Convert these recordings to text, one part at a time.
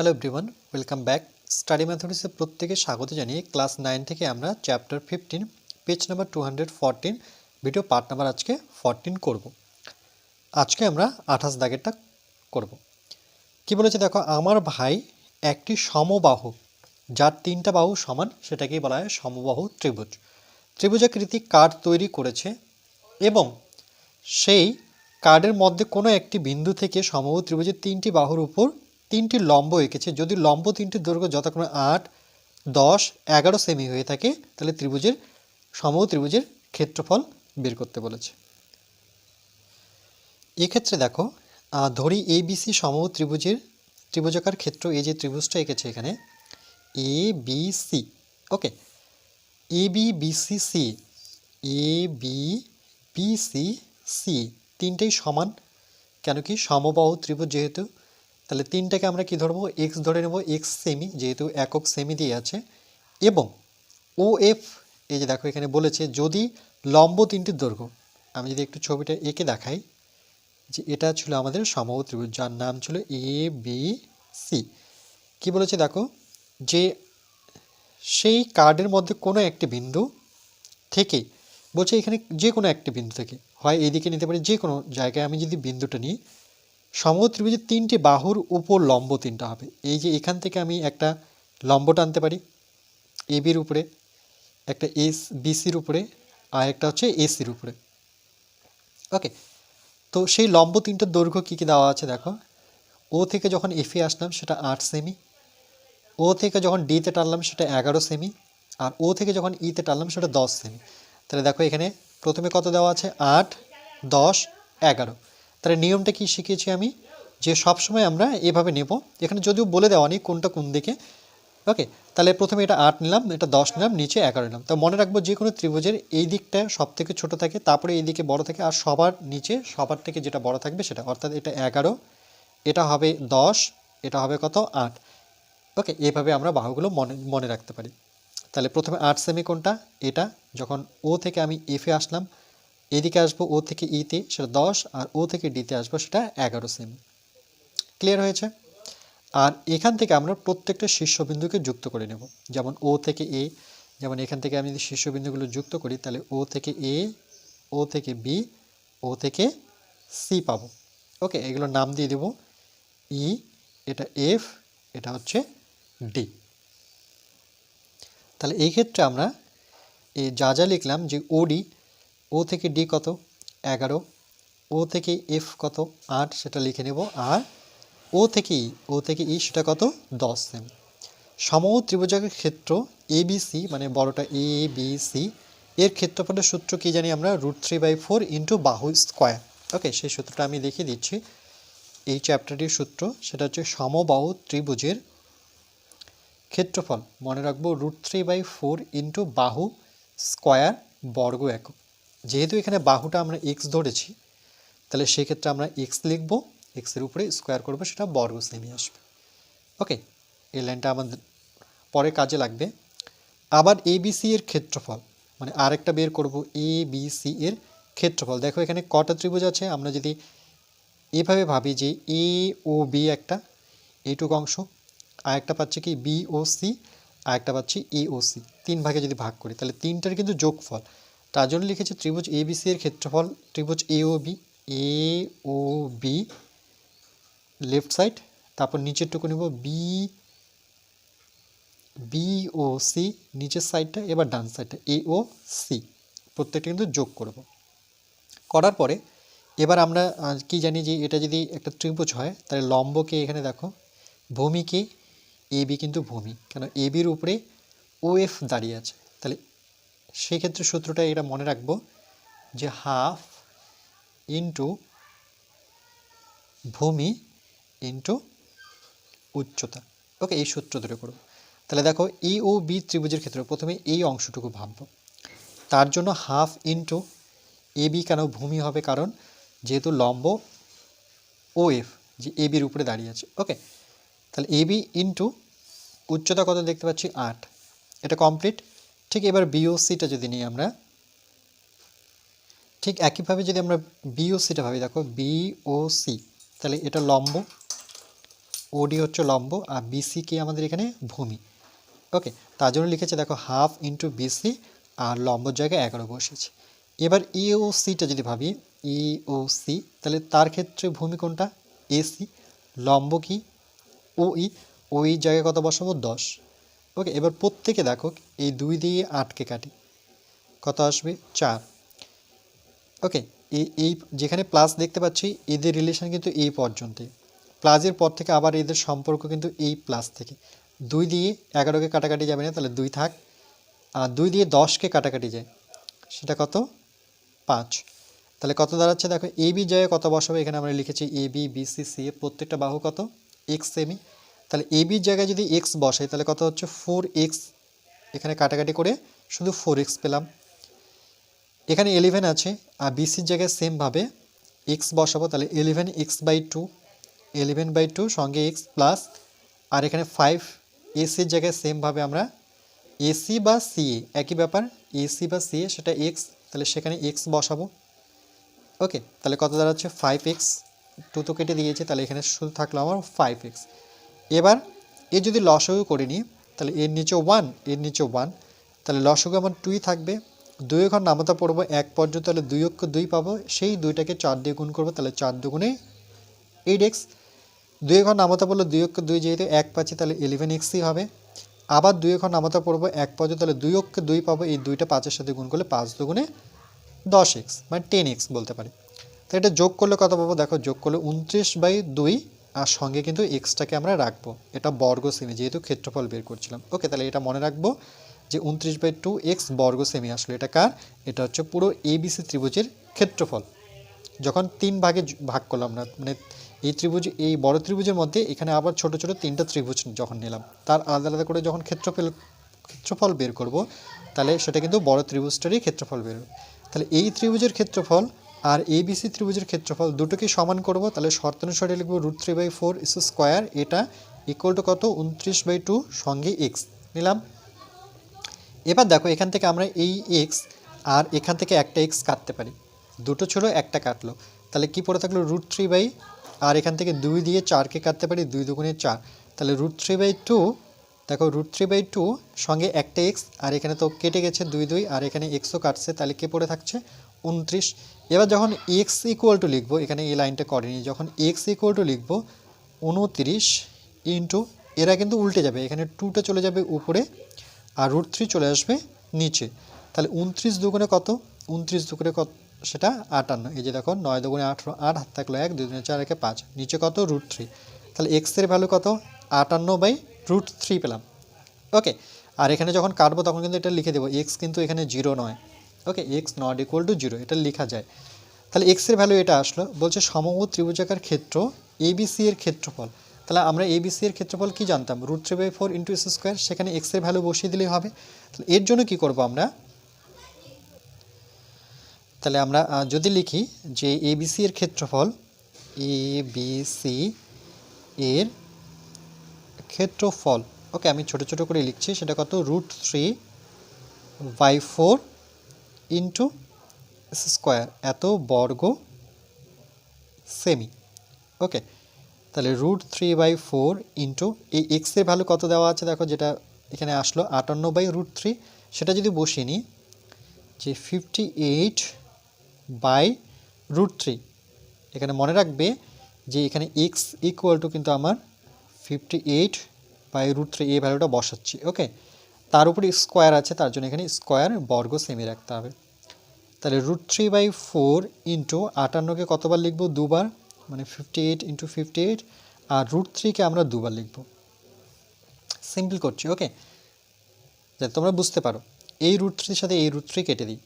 Hello everyone welcome back study ম্যাথমেটিক্সে প্রত্যেকে স্বাগত জানিয়ে ক্লাস নাইন থেকে আমরা chapter fifteen page number two hundred fourteen video part number আজকে ফোরটিন করব। আজকে আমরা আঠাশ দাগেরটা করব। কি বলেছে দেখো, আমার ভাই একটি সমবাহু, যার তিনটা বাহু সমান, সেটাকেই বলা হয় সমবাহু ত্রিভুজ। ত্রিভুজাকৃতি কার্ড তৈরি করেছে এবং সেই কার্ডের মধ্যে কোনো একটি বিন্দু থেকে সমবাহু ত্রিভুজের তিনটি বাহুর উপর তিনটি লম্ব এঁকেছে। যদি লম্ব তিনটির দৈর্ঘ্য যথাক্রমে আট, দশ, এগারো সেমি হয়ে থাকে, তাহলে ত্রিভুজের, সমবাহু ত্রিভুজের ক্ষেত্রফল বের করতে বলেছে। এক্ষেত্রে দেখো ধরি এ বিসি সমবাহু ত্রিভুজের ত্রিভুজাকার ক্ষেত্র, এই যে ত্রিভুজটা এঁকেছে এখানে A B C okay A B B C C A B B C C তিনটেই সমান, কেন কি? সমবাহু ত্রিভুজ যেহেতু তাহলে তিনটাকে আমরা কি ধরবো? এক্স ধরে নেব এক্স সেমি যেহেতু একক সেমি দিয়ে আছে। এবং ও এফ এই যে দেখো এখানে বলেছে, যদি লম্ব তিনটির দৈর্ঘ্য, আমি যদি একটু ছবিটা এঁকে দেখাই, যে এটা ছিল আমাদের সমবাহু ত্রিভুজ, যার নাম ছিল এ বি সি কি বলেছে দেখো? যে সেই কার্ডের মধ্যে কোনো একটি বিন্দু থেকে, বলছে এখানে যে কোনো একটি বিন্দু থেকে, হয় এইদিকে নিতে পারি, যে কোনো জায়গায় আমি যদি বিন্দুটা নিই ত্রিভুজের তিনটি বাহুর উপর লম্ব তিনটা হবে। এই যে এখান থেকে আমি একটা লম্ব টানতে পারি, এ বির উপরে, একটা এস বিসির উপরে, আর একটা হচ্ছে এসির উপরে। ওকে, তো সেই লম্ব তিনটার দৈর্ঘ্য কী কী দেওয়া আছে দেখো? ও থেকে যখন এফে আসলাম সেটা আট সেমি, ও থেকে যখন ডিতে টানলাম সেটা এগারো সেমি, আর ও থেকে যখন ইতে টানলাম সেটা দশ সেমি। তাহলে দেখো এখানে প্রথমে কত দেওয়া আছে? আট, দশ, এগারো। তাহলে নিয়মটা কি শিখেছি আমি? যে সবসময় আমরা এভাবে নেব। এখানে যদিও বলে দেওয়া নেই কোনটা কোন দিকে। ওকে? তাহলে প্রথমে এটা আট নিলাম, এটা দশ নিলাম, নিচে এগারো নিলাম। তা মনে রাখব যে কোনো ত্রিভুজের এই দিকটা সব থেকে ছোটো থাকে, তারপরে এই দিকে বড় থাকে, আর সবার নিচে, সবার থেকে যেটা বড় থাকবে সেটা। অর্থাৎ এটা এগারো, এটা হবে দশ, এটা হবে কত? আট। ওকে? এইভাবে আমরা বাহুগুলো মনে মনে রাখতে পারি। তাহলে প্রথমে আট সেমি কোনটা? এটা। যখন ও থেকে আমি এফে আসলাম এদিকে আসব ও থেকে ইতে, সেটা দশ, আর ও থেকে ডিতে আসব সেটা এগারো সেমি। ক্লিয়ার হয়েছে? আর এখান থেকে আমরা প্রত্যেকটা শীর্ষবিন্দুকে যুক্ত করে নেব। যেমন ও থেকে এ, যেমন এখান থেকে আমি যদি শীর্ষবিন্দুগুলো যুক্ত করি, তাহলে ও থেকে এ, ও থেকে বি, ও থেকে সি পাবো। ওকে এগুলোর নাম দিয়ে দেব। ই, এটা এফ, এটা হচ্ছে ডি। তাহলে এই ক্ষেত্রে আমরা যা যা লিখলাম যে ওডি ও থেকে ডি কত? এগারো। ও থেকে এফ কত? আট, সেটা লিখে নেব। আর ও থেকে ই, ও থেকে ই, সেটা কত? দশ সেম সমবাহু ত্রিভুজাকের ক্ষেত্র এ বি সি মানে বড়টা এ বি সি এর ক্ষেত্রফলের সূত্র কি জানি আমরা? Root three by four into বাহু স্কোয়ার। ওকে, সেই সূত্রটা আমি দেখিয়ে দিচ্ছি। এই চ্যাপ্টারটির সূত্র, সেটা হচ্ছে সমবাহু ত্রিভুজের ক্ষেত্রফল। মনে রাখব, root three by four into বাহু স্কোয়ার বর্গ একক। যেহেতু এখানে বাহুটা আমরা এক্স ধরেছি, তাহলে সেক্ষেত্রে আমরা এক্স লিখব এক্সের উপরে স্কোয়ার করব, সেটা বর্গ সেমি আসবে। ওকে এই লাইনটা আমাদের পরে কাজে লাগবে। আবার এ সি এর ক্ষেত্রফল মানে আরেকটা বের করব এ বি সি এর ক্ষেত্রফল। দেখো এখানে কটা ত্রিভুজ আছে, আমরা যদি এভাবে ভাবি যে এ ও বি একটা, এইটুকু অংশ আর একটা পাচ্ছি কি বি ও সি আর একটা পাচ্ছি এ ও সি তিন ভাগে যদি ভাগ করি, তাহলে তিনটার কিন্তু যোগফল। তার জন্য লিখেছে ত্রিভুজ এ বি সি এর ক্ষেত্রফল, ত্রিভুজ এ ও বি, এ ও বি লেফট সাইড তারপর নিচেরটুকু নেব বি বি ও সি নিচের সাইডটা এবার ডান সাইডটা এ ও সি, প্রত্যেকটা কিন্তু যোগ করব। করার পরে এবার আমরা কি জানি যে এটা যদি একটা ত্রিভুজ হয়, তাহলে লম্বকে এখানে দেখো, ভূমিকে বি কিন্তু ভূমি, কেন এ বির উপরে ও এফ দাঁড়িয়ে আছে, তাহলে সেক্ষেত্রে সূত্রটা এটা মনে রাখব যে হাফ ইন্টু ভূমি ইন্টু উচ্চতা। ওকে, এই সূত্র ধরে করব। তাহলে দেখো ই ও বি ত্রিভুজের ক্ষেত্রে প্রথমে এই অংশটুকু ভাববো। তার জন্য হাফ ইন্টু এ বি কেন ভূমি হবে? কারণ যেহেতু লম্ব ও এফ যে এ বির উপরে দাঁড়িয়ে আছে। ওকে, তাহলে এ বি ইন্টু উচ্চতা কত দেখতে পাচ্ছি? আট। এটা কমপ্লিট ঠিক এবার বিওসিটা যদি নিই আমরা, ঠিক একইভাবে যদি আমরা বিওসিটা ভাবি, দেখো বিওসি তাহলে এটা লম্ব ওডি হচ্ছে লম্ব, আর বিসি কি আমাদের এখানে? ভূমি। ওকে, তার জন্য লিখেছে, দেখো হাফ ইন্টু বিসি আর লম্বর জায়গায় এগারো বসেছে। এবার ই ও সিটা যদি ভাবি ই ও সি তাহলে তার ক্ষেত্রে ভূমি কোনটা? এসি লম্ব কি? ও ই ওই জায়গায় কত বসাবো? দশ। ওকে এবার প্রত্যেকে দেখো, এই দুই দিয়ে আটকে কাটি। কত আসবে? চার। ওকে এই এই যেখানে প্লাস দেখতে পাচ্ছি, এদের রিলেশন কিন্তু এই পর্যন্তই। প্লাসের পর থেকে আবার এদের সম্পর্ক কিন্তু এই প্লাস থেকে। দুই দিয়ে এগারোকে কাটাকাটি যাবে না, তাহলে দুই থাক। আর দুই দিয়ে দশকে কাটাকাটি যায়, সেটা কত? পাঁচ। তাহলে কত দাঁড়াচ্ছে? দেখো এ বি জায়গায় কত বসাবে? এখানে আমরা লিখেছি A B B C C A প্রত্যেকটা বাহু কত? এক্স সেমি তাহলে এ বির জায়গায় যদি এক্স বসাই তাহলে কত হচ্ছে? ফোর এক্স এখানে কাটাকাটি করে শুধু ফোর এক্স পেলাম। এখানে এলেভেন আছে, আর বিসির জায়গায় সেমভাবে এক্স বসাবো, তাহলে eleven X by two eleven by two সঙ্গে এক্স প্লাস আর এখানে ফাইভ এসির জায়গায় সেমভাবে আমরা এসি বা সিএ একই ব্যাপার এসি বা সিএ সেটা এক্স তাহলে সেখানে এক্স বসাবো। ওকে তাহলে কত দাঁড়াচ্ছে? ফাইভ এক্স টু তো কেটে দিয়েছে, তাহলে এখানে শুধু থাকল আমার ফাইভ এক্স এবার এ যদি লসগু করে নিই, তাহলে এর নিচে ওয়ানের নিচে ওয়ান তাহলে লসগু আমার টুই থাকবে। দুই ঘর নামতা পড়ব, এক পর্যন্ত তাহলে দুই অক্ষ দুই পাবো, সেই দুইটাকে চার দিয়ে গুণ করব, তাহলে চার দুগুণে এইট এক্স দুই ঘর নামতা পড়ল দুই অক্ষ দুই যেহেতু এক পাচ্ছি, তাহলে ইলেভেন এক্সই হবে। আবার দুই ঘর নামতা পড়ব, এক পর্যন্ত তাহলে দুই অক্ষ দুই পাবো, এই দুইটা পাঁচের সাথে গুণ করলে পাঁচ দুগুণে দশ এক্স মানে টেন এক্স বলতে পারি। তো এটা যোগ করলে কত পাবো? দেখো যোগ করলে উনত্রিশ বাই দুই আর সঙ্গে কিন্তু এক্সটাকে আমরা রাখব। এটা বর্গ সেমি যেহেতু ক্ষেত্রফল বের করছিলাম। ওকে, তাহলে এটা মনে রাখব যে উনত্রিশ বাই টু এক্স বর্গ সেমি আসলে। এটা কার? এটা হচ্ছে পুরো এবিসি ত্রিভুজের ক্ষেত্রফল। যখন তিন ভাগে ভাগ করলাম না মানে এই ত্রিভুজ, এই বড় ত্রিভুজের মধ্যে এখানে আবার ছোট ছোট তিনটা ত্রিভুজ যখন নিলাম, তার আলাদা আলাদা করে যখন ক্ষেত্রফল ক্ষেত্রফল বের করব, তাহলে সেটা কিন্তু বড় ত্রিভুজটারই ক্ষেত্রফল বের তাহলে এই ত্রিভুজের ক্ষেত্রফল আর এ এবিসি ত্রিভুজের ক্ষেত্রফল দুটোকে সমান করব, তাহলে শর্তানুসারে লিখব root three by four is square এটা ইকুয়াল টু কত? উনত্রিশ বাই টু সঙ্গে এক্স নিলাম। এবার দেখো, এখান থেকে আমরা এই এক্স আর এখান থেকে একটা এক্স কাটতে পারি। দুটো ছিল একটা কাটলো। তাহলে কি পড়ে থাকল? রুট থ্রি বাই আর এখান থেকে দুই দিয়ে চারকে কাটতে পারি? দুই দুগুণে চার। তাহলে রুট থ্রি বাই টু দেখো রুট থ্রি বাই টু সঙ্গে একটা এক্স আর এখানে তো কেটে গেছে দুই দুই, আর এখানে এক্সও কাটছে। তাহলে কে পড়ে থাকছে? উনত্রিশ। এবার যখন এক্স ইকুয়াল টু লিখব, এখানে এই লাইনটা করেনি, যখন এক্স ইকুয়াল টু লিখব, উনত্রিশ ইন্টু এরা কিন্তু উল্টে যাবে, এখানে টুটা চলে যাবে উপরে আর রুট থ্রি চলে আসবে নিচে। তাহলে উনত্রিশ দুগুণে কত? উনত্রিশ দুগুণে কত? সেটা আটান্ন। এই যে দেখো, নয় দুগুণে আঠেরো, আট হাত থাকল এক, দুই দুগুণে চার একে পাঁচ। নিচে কত? রুট থ্রি তাহলে এক্সের ভ্যালু কত? আটান্ন বাই রুট থ্রি পেলাম। ওকে আর এখানে যখন কাটবো, তখন কিন্তু এটা লিখে দেবো এক্স কিন্তু এখানে জিরো নয়। Okay X not equal to zero এটা লেখা যায়। তাহলে এক্সের ভ্যালু এটা আসলো, বলছে সমবাহু ত্রিভুজাকার ক্ষেত্র এবিসি এর ক্ষেত্রফল। তাহলে আমরা এবিসি এর ক্ষেত্রফল কি জানতাম? Root three by four into S square সেখানে এক্সের ভ্যালু বসিয়ে দিলেই হবে। তাহলে এর জন্য কি করব আমরা? তাহলে আমরা যদি লিখি যে এবিসি এর ক্ষেত্রফল এ বি সি এর ক্ষেত্রফল। ওকে আমি ছোট ছোট করে লিখছি, সেটা কত? Root three by four into square এত বর্গ সেমি ওকে তাহলে root three by four into এই এক্সের ভ্যালু কত দেওয়া আছে? দেখো যেটা এখানে আসলো, আটান্ন বাই রুট থ্রি সেটা যদি বসিয়ে নিই, যে fifty eight by root three এখানে মনে রাখবে যে এখানে এক্স ইকুয়াল টু কিন্তু আমার fifty eight by root three এই ভ্যালুটা বসাচ্ছি। ওকে তার উপরে স্কোয়ার আছে, তার জন্য এখানে স্কোয়ার বর্গ সেমি রাখতে হবে। তাহলে root three by four into আটান্নকে কতবার লিখব? দুবার মানে fifty eight into fifty eight আর রুট থ্রিকে আমরা দুবার লিখব। সিম্পল করছি ওকে যাতে তোমরা বুঝতে পারো, এই রুট থ্রির সাথে এই রুট থ্রি কেটে দিই।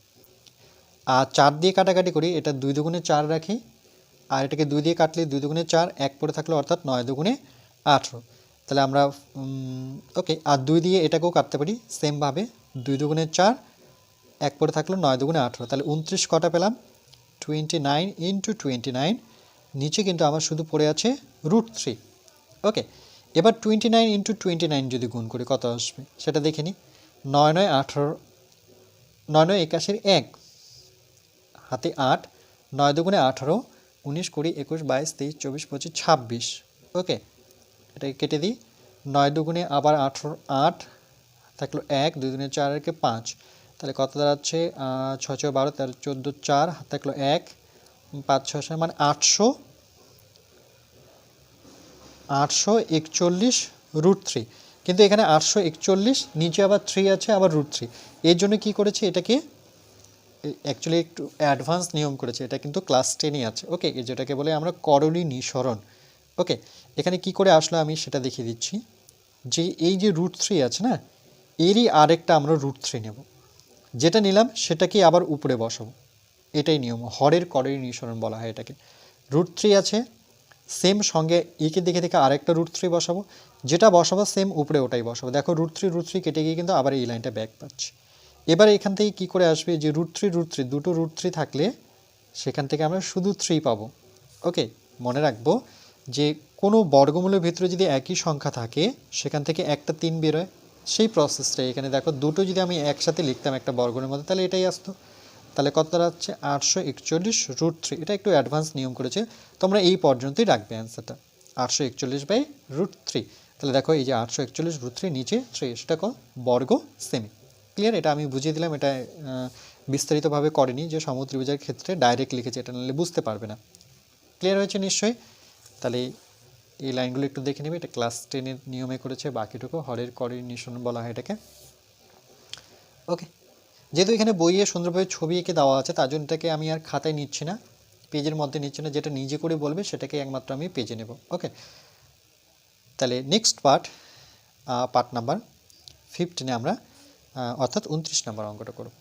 আর চার দিয়ে কাটাকাটি করি, এটা দুই দুগুণে চার রাখি, আর এটাকে দুই দিয়ে কাটলে দুই দুগুণে চার, এক পরে থাকল অর্থাৎ নয় দুগুণে আঠেরো। তাহলে আমরা ওকে আর দুই দিয়ে এটাকেও কাটতে পারি সেমভাবে দুই দুগুণে চার, এক পরে থাকল নয় দুগুণে আঠেরো। তাহলে উনত্রিশ কটা পেলাম? Twenty nine into twenty nine নিচে কিন্তু আমার শুধু পড়ে আছে রুট থ্রি ওকে এবার twenty nine into twenty nine যদি গুণ করি, কত আসবে? সেটা দেখে নিই নয় নয় আঠেরো, নয় নয় একাশের এক, হাতে আট, নয় দুগুণে আঠারো, উনিশ কুড়ি, একুশ, বাইশ, তেইশ, চব্বিশ, পঁচিশ, ছাব্বিশ। ওকে এটাকে কেটে দিই। নয় দুগুণে আবার আঠেরো, আট থাকল এক, দুই দুগুণে চার একে পাঁচ। তাহলে কত দাঁড়াচ্ছে? ছয় ছয়, বারো তেরো চোদ্দ, চার থাকল এক। পাঁচ, ছয় মানে আটশো। আটশো একচল্লিশ রুট থ্রি। কিন্তু এখানে আটশো একচল্লিশ, নিচে আবার থ্রি আছে, আবার রুট থ্রি। এর জন্য কী করেছে? এটাকে অ্যাকচুয়ালি একটু অ্যাডভান্স নিয়ম করেছে। এটা কিন্তু ক্লাস টেনই আছে। ওকে যেটাকে বলে আমরা করণী নিঃসরণ। ওকে এখানে কি করে আসলো আমি সেটা দেখিয়ে দিচ্ছি। যে এই যে রুট থ্রি আছে না, এরই আরেকটা আমরা রুট থ্রি নেব। যেটা নিলাম সেটাকে আবার উপরে বসাবো। এটাই নিয়ম, হরের করণী নিঃসরণ বলা হয় এটাকে। রুট থ্রি আছে সেম সঙ্গে একে দেখে দেখে আরেকটা রুট থ্রি বসাবো। যেটা বসাবো সেম উপরে ওটাই বসাবো। দেখো রুট থ্রি রুট থ্রি কেটে গিয়ে কিন্তু আবার এই লাইনটা ব্যাক পাচ্ছি। এবার এখান থেকে কি করে আসবে? যে রুট থ্রি রুট থ্রি দুটো রুট থ্রি থাকলে সেখান থেকে আমরা শুধু থ্রি পাবো। ওকে মনে রাখব যে কোনো বর্গমূলের ভিতরে যদি একই সংখ্যা থাকে, সেখান থেকে একটা তিন বেরোয়। সেই প্রসেসটাই এখানে দেখো, দুটো যদি আমি একসাথে লিখতাম একটা বর্গের মধ্যে, তাহলে এটাই আসতো। তাহলে কত দাঁড়াচ্ছে? আটশো একচল্লিশ রুট থ্রি এটা একটু অ্যাডভান্স নিয়ম করেছে। তোমরা এই পর্যন্তই রাখবে অ্যান্সারটা আটশো একচল্লিশ বাই রুট থ্রি তাহলে দেখো, এই যে আটশো একচল্লিশ রুট থ্রি নিচে থ্রি সেটা কো? বর্গ সেমি ক্লিয়ার এটা আমি বুঝিয়ে দিলাম, এটা বিস্তারিতভাবে করেনি, যে সমুদ্রবিজয়ের ক্ষেত্রে ডাইরেক্ট লিখেছে, এটা নাহলে বুঝতে পারবে না। ক্লিয়ার হয়েছে নিশ্চয়ই? তাহলে এই লাইনগুলো একটু দেখে নেবে, এটা ক্লাস টেনের নিয়মে করেছে, বাকিটুকু হরের করের বলা হয় এটাকে। ওকে যেহেতু এখানে বইয়ে সুন্দরভাবে ছবি এঁকে দেওয়া আছে, তার জন্য এটাকে আমি আর খাতায় নিচ্ছি না, পেজের মধ্যে নিচ্ছি না, যেটা নিজে করে বলবে সেটাকে একমাত্র আমি পেজে নেব। ওকে তাহলে নেক্সট পার্ট পার্ট নাম্বার ফিফটিনে আমরা অর্থাৎ উনত্রিশ নাম্বার অঙ্কটা করব।